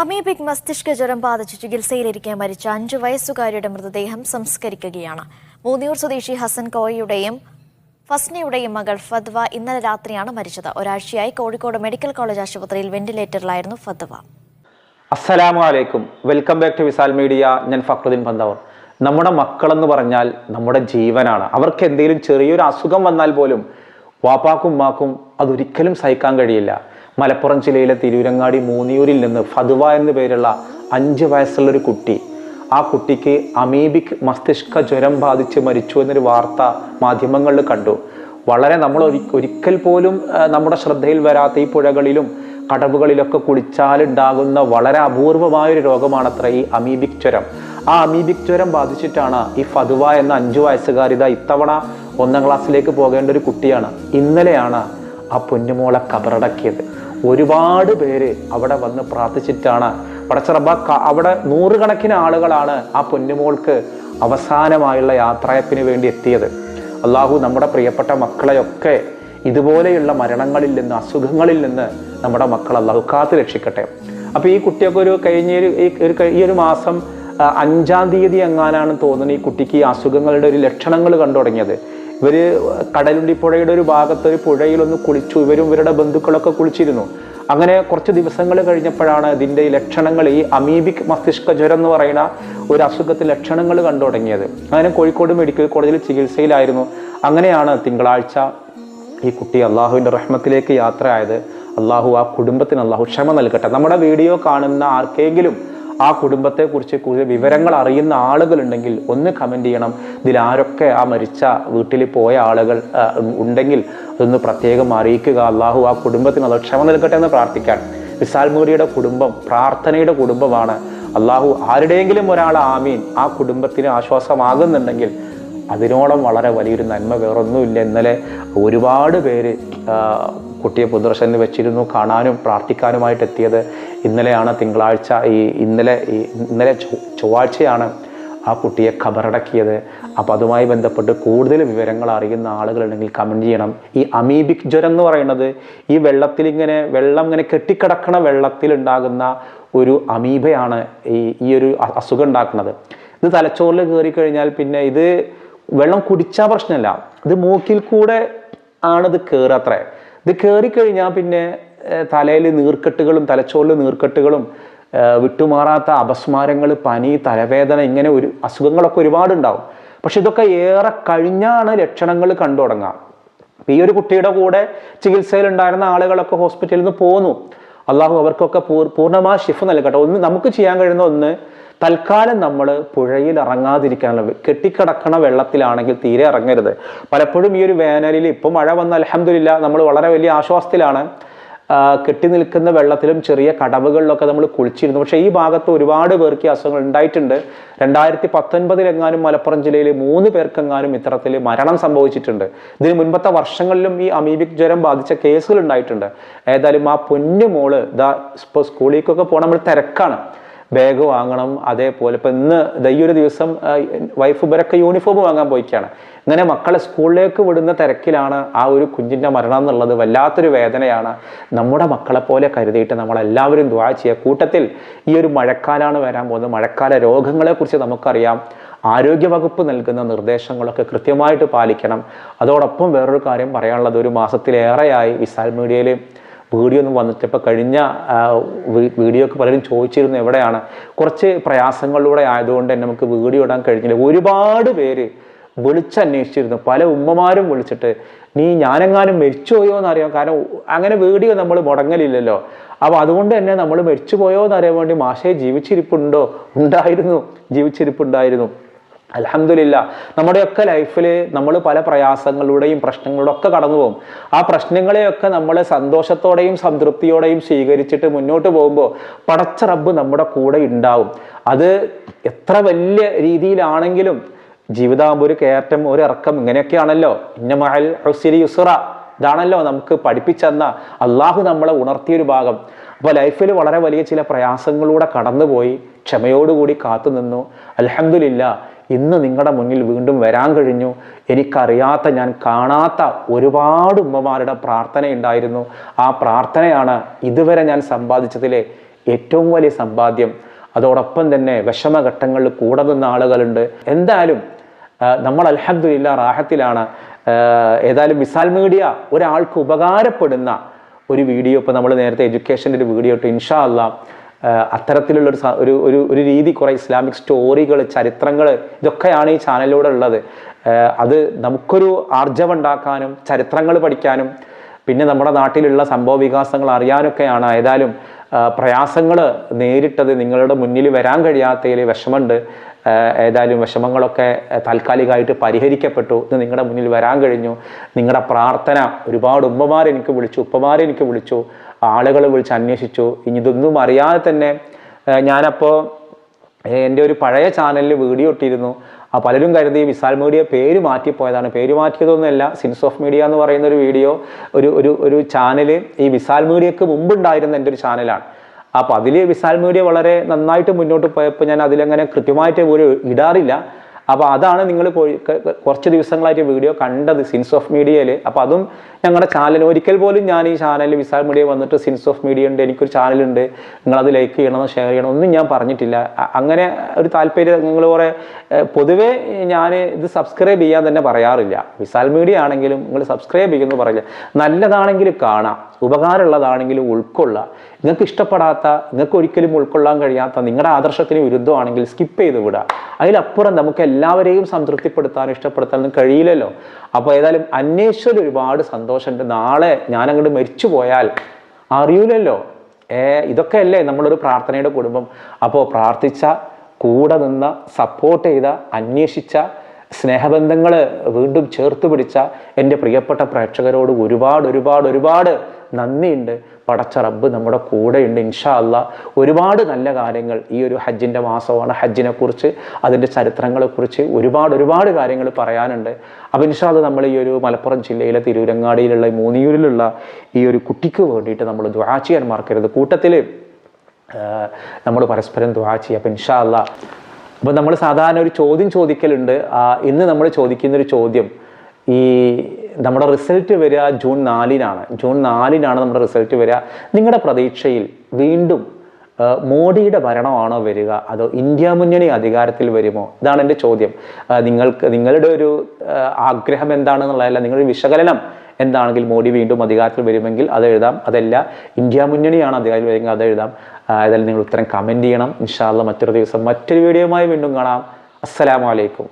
Amoebic മസ്തിഷ്ക ജ്വരം ബാധിച്ച് ചികിത്സയിലിരിക്കെ മരിച്ച അഞ്ചു വയസ്സുകാരിയുടെ മൃതദേഹം സംസ്കരിക്കുകയാണ്. മൂന്നിയൂർ സ്വദേശി ഹസൻ കോയയുടെയും ഫസ്നയുടെയും മകൾ ഫദ്വ ഇന്നലെ രാത്രിയാണ് മരിച്ചത്. ഒരാഴ്ചയായി കോഴിക്കോട് മെഡിക്കൽ കോളേജ് ആശുപത്രിയിൽ വെന്റിലേറ്ററിലായിരുന്നു ഫദ്വ അസ്സലാമു അലൈക്കും. Welcome back to Visal media. ഞാൻ ഫക്രുദ്ദീൻ പന്തവർ. നമ്മുടെ മക്കളെന്ന് പറഞ്ഞാൽ നമ്മുടെ ജീവനാണ്. അവർക്ക് എന്തെങ്കിലും ചെറിയൊരു അസുഖം വന്നാൽ പോലും വാപ്പാക്കും മാക്കും അതൊരിക്കലും സഹിക്കാൻ കഴിയില്ല. മലപ്പുറം ജില്ലയിലെ തിരൂരങ്ങാടി മൂന്നിയൂരിൽ നിന്ന് ഫതുവ എന്നു പേരുള്ള അഞ്ച് വയസ്സുള്ളൊരു കുട്ടി. ആ കുട്ടിക്ക് അമീബിക് മസ്തിഷ്ക ജ്വരം ബാധിച്ച് മരിച്ചു എന്നൊരു വാർത്ത മാധ്യമങ്ങളിൽ കണ്ടു. വളരെ നമ്മൾ ഒരിക്കൽ പോലും നമ്മുടെ ശ്രദ്ധയിൽ വരാത്ത ഈ പുഴകളിലും കടവുകളിലൊക്കെ കുളിച്ചാലുണ്ടാകുന്ന വളരെ അപൂർവമായൊരു രോഗമാണത്ര ഈ അമീബിക് ജ്വരം. ആ അമീബിക് ജ്വരം ബാധിച്ചിട്ടാണ് ഈ ഫതുവ എന്ന അഞ്ചു വയസ്സുകാരിത ഇത്തവണ ഒന്നാം ക്ലാസ്സിലേക്ക് പോകേണ്ട ഒരു കുട്ടിയാണ്. ഇന്നലെയാണ് ആ പൊന്നുമോളെ കബറടക്കിയത്. ഒരുപാട് പേര് അവിടെ വന്ന് പ്രാർത്ഥിച്ചിട്ടാണ്. പടച്ചറബ അവിടെ നൂറുകണക്കിന് ആളുകളാണ് ആ പൊന്നുമോൾക്ക് അവസാനമായുള്ള യാത്രയപ്പിന് വേണ്ടി എത്തിയത്. അള്ളാഹു നമ്മുടെ പ്രിയപ്പെട്ട മക്കളെയൊക്കെ ഇതുപോലെയുള്ള മരണങ്ങളിൽ നിന്ന് അസുഖങ്ങളിൽ നിന്ന് നമ്മുടെ മക്കൾ അള്ളാഹു കാത്തു രക്ഷിക്കട്ടെ. അപ്പോൾ ഈ കുട്ടിയൊക്കെ ഒരു കഴിഞ്ഞ ഒരു ഈ ഒരു മാസം അഞ്ചാം തീയതി എങ്ങാനാണ് തോന്നുന്നത് ഈ കുട്ടിക്ക് ഈ അസുഖങ്ങളുടെ ഒരു ലക്ഷണങ്ങൾ കണ്ടു തുടങ്ങിയത് ഇവർ കടലുണ്ടി പുഴയുടെ ഒരു ഭാഗത്ത് ഒരു പുഴയിലൊന്ന് കുളിച്ചു ഇവരും ഇവരുടെ ബന്ധുക്കളൊക്കെ കുളിച്ചിരുന്നു. അങ്ങനെ കുറച്ച് ദിവസങ്ങൾ കഴിഞ്ഞപ്പോഴാണ് ഇതിന്റെ ലക്ഷണങ്ങൾ ഈ അമീബിക് മസ്തിഷ്ക ജ്വരം എന്ന് പറയുന്ന ഒരു അസുഖത്തിൽ ലക്ഷണങ്ങൾ കണ്ടു തുടങ്ങിയത് അങ്ങനെ കോഴിക്കോട് മെഡിക്കൽ കോളേജിൽ ചികിത്സയിലായിരുന്നു. അങ്ങനെയാണ് തിങ്കളാഴ്ച ഈ കുട്ടി അള്ളാഹുവിന്റെ റഹ്മത്തിലേക്ക് യാത്രയായത്. അള്ളാഹു ആ കുടുംബത്തിന് അള്ളാഹു ക്ഷമ നൽകട്ടെ. നമ്മുടെ വീഡിയോ കാണുന്ന ആർക്കെങ്കിലും ആ കുടുംബത്തെ കുറിച്ച് കൂടുതൽ വിവരങ്ങൾ അറിയുന്ന ആളുകളുണ്ടെങ്കിൽ ഒന്ന് കമന്റ് ചെയ്യണം. ഇതിൽ ആരൊക്കെ ആ മരിച്ച വീട്ടിൽ പോയ ആളുകൾ ഉണ്ടെങ്കിൽ അതൊന്ന് പ്രത്യേകം അറിയിക്കുക. അള്ളാഹു ആ കുടുംബത്തിന് അത് ക്ഷമ നൽകട്ടെ എന്ന് പ്രാർത്ഥിക്കാൻ. വിസാൽ മൂരിയുടെ കുടുംബം പ്രാർത്ഥനയുടെ കുടുംബമാണ്. അള്ളാഹു ആരുടെയെങ്കിലും ഒരാൾ ആമീൻ ആ കുടുംബത്തിന് ആശ്വാസമാകുന്നുണ്ടെങ്കിൽ അതിനോളം വളരെ വലിയൊരു നന്മ വേറൊന്നുമില്ല. ഇന്നലെ ഒരുപാട് പേര് കുട്ടിയെ പൊതുദർശനിൽ വെച്ചിരുന്നു. കാണാനും പ്രാർത്ഥിക്കാനുമായിട്ട് എത്തിയത് ഇന്നലെയാണ് തിങ്കളാഴ്ച ഈ ഇന്നലെ ഈ ഇന്നലെ ചൊവ്വാഴ്ചയാണ് ആ കുട്ടിയെ ഖബറടക്കിയത്. അപ്പോൾ അതുമായി ബന്ധപ്പെട്ട് കൂടുതൽ വിവരങ്ങൾ അറിയുന്ന ആളുകളുണ്ടെങ്കിൽ കമന്റ് ചെയ്യണം. ഈ അമീബിക് ജ്വരം എന്ന് പറയുന്നത് ഈ വെള്ളത്തിൽ ഇങ്ങനെ വെള്ളം ഇങ്ങനെ കെട്ടിക്കിടക്കണ വെള്ളത്തിലുണ്ടാകുന്ന ഒരു അമീബയാണ് ഈ ഈ ഒരു അസുഖം ഉണ്ടാക്കുന്നത്. ഇത് തലച്ചോറിൽ കയറി കഴിഞ്ഞാൽ പിന്നെ ഇത് വെള്ളം കുടിച്ചാൽ പ്രശ്നമല്ല. ഇത് മൂക്കിൽ കൂടെ ആണിത് കയറത്രേ ഇത് കയറിക്കഴിഞ്ഞാൽ പിന്നെ തലയിൽ നീർക്കെട്ടുകളും തലച്ചോറിൽ നീർക്കെട്ടുകളും വിട്ടുമാറാത്ത അപസ്മാരങ്ങൾ പനി തലവേദന ഇങ്ങനെ ഒരു അസുഖങ്ങളൊക്കെ ഒരുപാടുണ്ടാവും. പക്ഷെ ഇതൊക്കെ ഏറെ കഴിഞ്ഞാണ് ലക്ഷണങ്ങൾ കണ്ടു തുടങ്ങുക ഈ ഒരു കുട്ടിയുടെ കൂടെ ചികിത്സയിൽ ഉണ്ടായിരുന്ന ആളുകളൊക്കെ ഹോസ്പിറ്റലിൽ നിന്ന് പോന്നു. അള്ളാഹു അവർക്കൊക്കെ പൂർ പൂർണമായ ഷിഫ് നൽകട്ടെ. ഒന്ന് നമുക്ക് ചെയ്യാൻ കഴിയുന്ന ഒന്ന് തൽക്കാലം നമ്മൾ പുഴയിൽ ഇറങ്ങാതിരിക്കാനുള്ള കെട്ടിക്കിടക്കണ വെള്ളത്തിലാണെങ്കിൽ തീരെ ഇറങ്ങരുത്. പലപ്പോഴും ഈ ഒരു വേനലിൽ ഇപ്പം മഴ വന്ന അലഹമില്ല നമ്മൾ വളരെ വലിയ ആശ്വാസത്തിലാണ്. കെട്ടി നിൽക്കുന്ന വെള്ളത്തിലും ചെറിയ കടവുകളിലൊക്കെ നമ്മൾ കുളിച്ചിരുന്നു. പക്ഷേ ഈ ഭാഗത്ത് ഒരുപാട് പേർക്ക് അസുഖങ്ങൾ ഉണ്ടായിട്ടുണ്ട്. രണ്ടായിരത്തി പത്തൊൻപതിലെങ്ങാനും മലപ്പുറം ജില്ലയിൽ മൂന്ന് പേർക്കെങ്ങാനും ഇത്തരത്തിൽ മരണം സംഭവിച്ചിട്ടുണ്ട്. ഇതിന് മുൻപത്തെ വർഷങ്ങളിലും ഈ അമീബിക് ജ്വരം ബാധിച്ച കേസുകൾ ഉണ്ടായിട്ടുണ്ട്. ഏതായാലും ആ പൊന്നു മോൾ ഇതാ ഇപ്പോൾ സ്കൂളിലേക്കൊക്കെ പോകണം നമ്മൾ തിരക്കാണ്. ബാഗ് വാങ്ങണം അതേപോലെ ഇപ്പം ഇന്ന് ഈ ദിവസം വൈഫ് ഇവരൊക്കെ യൂണിഫോം വാങ്ങാൻ പോയിക്കാണ്. ഇങ്ങനെ മക്കളെ സ്കൂളിലേക്ക് വിടുന്ന തിരക്കിലാണ് ആ ഒരു കുഞ്ഞിന്റെ മരണം എന്നുള്ളത്. വല്ലാത്തൊരു വേദനയാണ്. നമ്മുടെ മക്കളെ പോലെ കരുതിയിട്ട് നമ്മളെല്ലാവരും ദ്വാ ചെയ്യുക. കൂട്ടത്തിൽ ഈ ഒരു മഴക്കാലാണ് വരാൻ പോകുന്നത്. മഴക്കാല രോഗങ്ങളെക്കുറിച്ച് നമുക്കറിയാം. ആരോഗ്യവകുപ്പ് നൽകുന്ന നിർദ്ദേശങ്ങളൊക്കെ കൃത്യമായിട്ട് പാലിക്കണം. അതോടൊപ്പം വേറൊരു കാര്യം പറയാനുള്ളത് ഒരു മാസത്തിലേറെയായി വിശാൽ മീഡിയയിൽ വീഡിയോ ഒന്നും വന്നിട്ട് ഇപ്പോൾ കഴിഞ്ഞ വീഡിയോക്ക് പലരും ചോദിച്ചിരുന്നു എവിടെയാണ്? കുറച്ച് പ്രയാസങ്ങളിലൂടെ ആയതുകൊണ്ട് തന്നെ നമുക്ക് വീഡിയോ ഇടാൻ കഴിഞ്ഞില്ല. ഒരുപാട് പേര് വിളിച്ചന്വേഷിച്ചിരുന്നു. പല ഉമ്മമാരും വിളിച്ചിട്ട് നീ ഞാനെങ്ങാനും മരിച്ചുപോയോ എന്നറിയാം കാരണം അങ്ങനെ വീഡിയോ നമ്മൾ മുടങ്ങലില്ലല്ലോ. അപ്പോൾ അതുകൊണ്ട് തന്നെ നമ്മൾ മരിച്ചുപോയോ എന്നറിയാൻ വേണ്ടി മാഷയെ ജീവിച്ചിരിപ്പുണ്ടോ? ഉണ്ടായിരുന്നു. ജീവിച്ചിരിപ്പുണ്ടായിരുന്നു. അലഹമില്ല നമ്മുടെയൊക്കെ ലൈഫിൽ നമ്മൾ പല പ്രയാസങ്ങളുടെയും പ്രശ്നങ്ങളുടെ ഒക്കെ കടന്നു പോകും ആ പ്രശ്നങ്ങളെയൊക്കെ നമ്മൾ സന്തോഷത്തോടെയും സംതൃപ്തിയോടെയും സ്വീകരിച്ചിട്ട് മുന്നോട്ട് പോകുമ്പോൾ പടച്ച റബ്ബ് നമ്മുടെ കൂടെ ഉണ്ടാവും. അത് എത്ര വലിയ രീതിയിലാണെങ്കിലും ജീവിതാകുമ്പോൾ ഒരു കയറ്റം ഒരു ഇറക്കം ഇങ്ങനെയൊക്കെയാണല്ലോ. ഇന്ന മഹൽ യുസുറ. ഇതാണല്ലോ നമുക്ക് പഠിപ്പിച്ചെന്ന അള്ളാഹു നമ്മളെ ഉണർത്തിയൊരു ഭാഗം. അപ്പോൾ ലൈഫിൽ വളരെ വലിയ ചില പ്രയാസങ്ങളിലൂടെ കടന്നുപോയി ക്ഷമയോടുകൂടി കാത്തു നിന്നു അലഹമില്ല ഇന്ന് നിങ്ങളുടെ മുന്നിൽ വീണ്ടും വരാൻ കഴിഞ്ഞു. എനിക്കറിയാത്ത ഞാൻ കാണാത്ത ഒരുപാട് ഉമ്മമാരുടെ പ്രാർത്ഥന ഉണ്ടായിരുന്നു. ആ പ്രാർത്ഥനയാണ് ഇതുവരെ ഞാൻ സമ്പാദിച്ചതിലെ ഏറ്റവും വലിയ സമ്പാദ്യം. അതോടൊപ്പം തന്നെ വിഷമഘട്ടങ്ങളിൽ കൂടെ നിന്ന ആളുകളുണ്ട്. എന്തായാലും നമ്മൾ അലഹദില്ല റാഹത്തിലാണ്. ഏതായാലും മിസാൽ മീഡിയ ഒരാൾക്ക് ഉപകാരപ്പെടുന്ന ഒരു വീഡിയോ ഇപ്പോൾ നമ്മൾ നേരത്തെ എഡ്യൂക്കേഷന്റെ ഒരു വീഡിയോ ഇട്ട് ഇൻഷാ അല്ല അത്തരത്തിലുള്ള ഒരു ഒരു ഒരു രീതി കുറേ ഇസ്ലാമിക് സ്റ്റോറികൾ ചരിത്രങ്ങൾ ഇതൊക്കെയാണ് ഈ ചാനലിലൂടെ ഉള്ളത്. അത് നമുക്കൊരു ആർജവുണ്ടാക്കാനും ചരിത്രങ്ങൾ പഠിക്കാനും പിന്നെ നമ്മുടെ നാട്ടിലുള്ള സംഭവ വികാസങ്ങൾ അറിയാനൊക്കെയാണ്. ഏതായാലും പ്രയാസങ്ങൾ നേരിട്ടത് നിങ്ങളുടെ മുന്നിൽ വരാൻ കഴിയാത്തതിൽ വിഷമമുണ്ട്. ഏതായാലും വിഷമങ്ങളൊക്കെ താൽക്കാലികമായിട്ട് പരിഹരിക്കപ്പെട്ടു. ഇത് നിങ്ങളുടെ മുന്നിൽ വരാൻ കഴിഞ്ഞു. നിങ്ങളുടെ പ്രാർത്ഥന ഒരുപാട് ഉമ്മമാരെനിക്ക് വിളിച്ചു ഉപ്പമാരെനിക്ക് വിളിച്ചു. ആളുകൾ വിളിച്ച് അന്വേഷിച്ചു. ഇനി ഇതൊന്നും അറിയാതെ തന്നെ ഞാനപ്പോൾ എന്റെ ഒരു പഴയ ചാനലിൽ വീഡിയോ ഇട്ടിരുന്നു. ആ പലരും കരുതി വിശാൽ മീഡിയ പേര് മാറ്റിപ്പോയതാണ്. പേര് മാറ്റിയതൊന്നുമല്ല സിൻസ് ഓഫ് മീഡിയ എന്ന് പറയുന്ന ഒരു വീഡിയോ ഒരു ഒരു ഒരു ചാനൽ ഈ വിശാൽ മീഡിയക്ക് മുമ്പുണ്ടായിരുന്ന എന്റെ ഒരു ചാനലാണ്. അപ്പോൾ അതിൽ വിശാൽ മീഡിയ വളരെ നന്നായിട്ട് മുന്നോട്ട് പോയപ്പോൾ ഞാൻ അതിലങ്ങനെ കൃത്യമായിട്ട് ഒരു ഇടാറില്ല. അപ്പോൾ അതാണ് നിങ്ങൾ കുറച്ച് ദിവസങ്ങളായിട്ട് വീഡിയോ കണ്ടത് സിൻസ് ഓഫ് മീഡിയയിൽ അപ്പോൾ അതും ഞങ്ങളുടെ ചാനൽ ഒരിക്കൽ പോലും ഞാൻ ഈ ചാനലിൽ വിസാൽ മീഡിയ വന്നിട്ട് സിൻസ് ഓഫ് മീഡിയ ഉണ്ട് എനിക്കൊരു ചാനലുണ്ട് നിങ്ങളത് ലൈക്ക് ചെയ്യണം ഷെയർ ചെയ്യണം ഒന്നും ഞാൻ പറഞ്ഞിട്ടില്ല. അങ്ങനെ ഒരു താല്പര്യം നിങ്ങൾ കുറേ പൊതുവേ ഞാൻ ഇത് സബ്സ്ക്രൈബ് ചെയ്യാൻ തന്നെ പറയാറില്ല. വിസാൽ മീഡിയ ആണെങ്കിലും നിങ്ങൾ സബ്സ്ക്രൈബ് ചെയ്യുമെന്ന് പറയില്ല. നല്ലതാണെങ്കിൽ കാണാം ഉപകാരമുള്ളതാണെങ്കിലും ഉൾക്കൊള്ളുക നിങ്ങൾക്ക് ഇഷ്ടപ്പെടാത്ത നിങ്ങൾക്ക് ഒരിക്കലും ഉൾക്കൊള്ളാൻ കഴിയാത്ത നിങ്ങളുടെ ആദർശത്തിന് വിരുദ്ധമാണെങ്കിൽ സ്കിപ്പ് ചെയ്ത് വിടുക അതിലപ്പുറം നമുക്ക് എല്ലാവരെയും സംതൃപ്തിപ്പെടുത്താൻ ഇഷ്ടപ്പെടുത്താനും കഴിയില്ലല്ലോ. അപ്പോൾ ഏതായാലും അന്വേഷിച്ചതിൽ ഒരുപാട് സന്തോഷമുണ്ട്. നാളെ ഞാൻ അങ്ങോട്ട് മരിച്ചു പോയാൽ അറിയൂലല്ലോ. ഏ ഇതൊക്കെയല്ലേ നമ്മളൊരു പ്രാർത്ഥനയുടെ കുടുംബം. അപ്പോൾ പ്രാർത്ഥിച്ച കൂടെ നിന്ന സപ്പോർട്ട് ചെയ്ത അന്വേഷിച്ച സ്നേഹബന്ധങ്ങൾ വീണ്ടും ചേർത്ത് പിടിച്ച എന്റെ പ്രിയപ്പെട്ട പ്രേക്ഷകരോട് ഒരുപാട് ഒരുപാട് ഒരുപാട് നന്ദിയുണ്ട്. പടച്ച റബ്ബ് നമ്മുടെ കൂടെയുണ്ട്. ഇൻഷാ അല്ല ഒരുപാട് നല്ല കാര്യങ്ങൾ ഈ ഒരു ഹജ്ജിന്റെ മാസമാണ് ഹജ്ജിനെ കുറിച്ച് അതിന്റെ ചരിത്രങ്ങളെക്കുറിച്ച് ഒരുപാട് ഒരുപാട് കാര്യങ്ങൾ പറയാനുണ്ട്. അപ്പോൾ ഇൻഷാ അല്ല നമ്മൾ ഈ ഒരു മലപ്പുറം ജില്ലയിലെ തിരൂരങ്ങാടിയിലുള്ള മൂന്നിയൂരിലുള്ള ഈ ഒരു കുട്ടിക്ക് വേണ്ടിയിട്ട് നമ്മൾ ദ്വാ ചെയ്യാൻ മറക്കരുത്. കൂട്ടത്തിൽ നമ്മൾ പരസ്പരം ദ്വാ ചെയ്യുക അപ്പം ഇൻഷാ അല്ല അപ്പം നമ്മൾ സാധാരണ ഒരു ചോദ്യം ചോദിക്കലുണ്ട്. ഇന്ന് നമ്മൾ ചോദിക്കുന്നൊരു ചോദ്യം ഈ നമ്മുടെ റിസൾട്ട് വരിക ജൂൺ നാലിനാണ്. ജൂൺ നാലിനാണ് നമ്മുടെ റിസൾട്ട് വരിക. നിങ്ങളുടെ പ്രതീക്ഷയിൽ വീണ്ടും മോഡിയുടെ ഭരണമാണോ വരിക? അതോ ഇന്ത്യ മുന്നണി അധികാരത്തിൽ വരുമോ? ഇതാണ് എന്റെ ചോദ്യം. നിങ്ങൾക്ക് നിങ്ങളുടെ ഒരു ആഗ്രഹം എന്താണെന്നുള്ളതല്ല നിങ്ങളുടെ വിശകലനം എന്താണെങ്കിൽ മോഡി വീണ്ടും അധികാരത്തിൽ വരുമെങ്കിൽ അത് എഴുതാം. അതല്ല ഇന്ത്യ മുന്നണിയാണ് അധികാരത്തിൽ വരുമെങ്കിൽ അത് എഴുതാം. ഏതായാലും നിങ്ങൾ ഉത്തരം കമന്റ് ചെയ്യണം. ഇൻഷാല്ല മറ്റൊരു ദിവസം മറ്റൊരു വീഡിയോയുമായി വീണ്ടും കാണാം. അസ്സലാമു അലൈക്കും.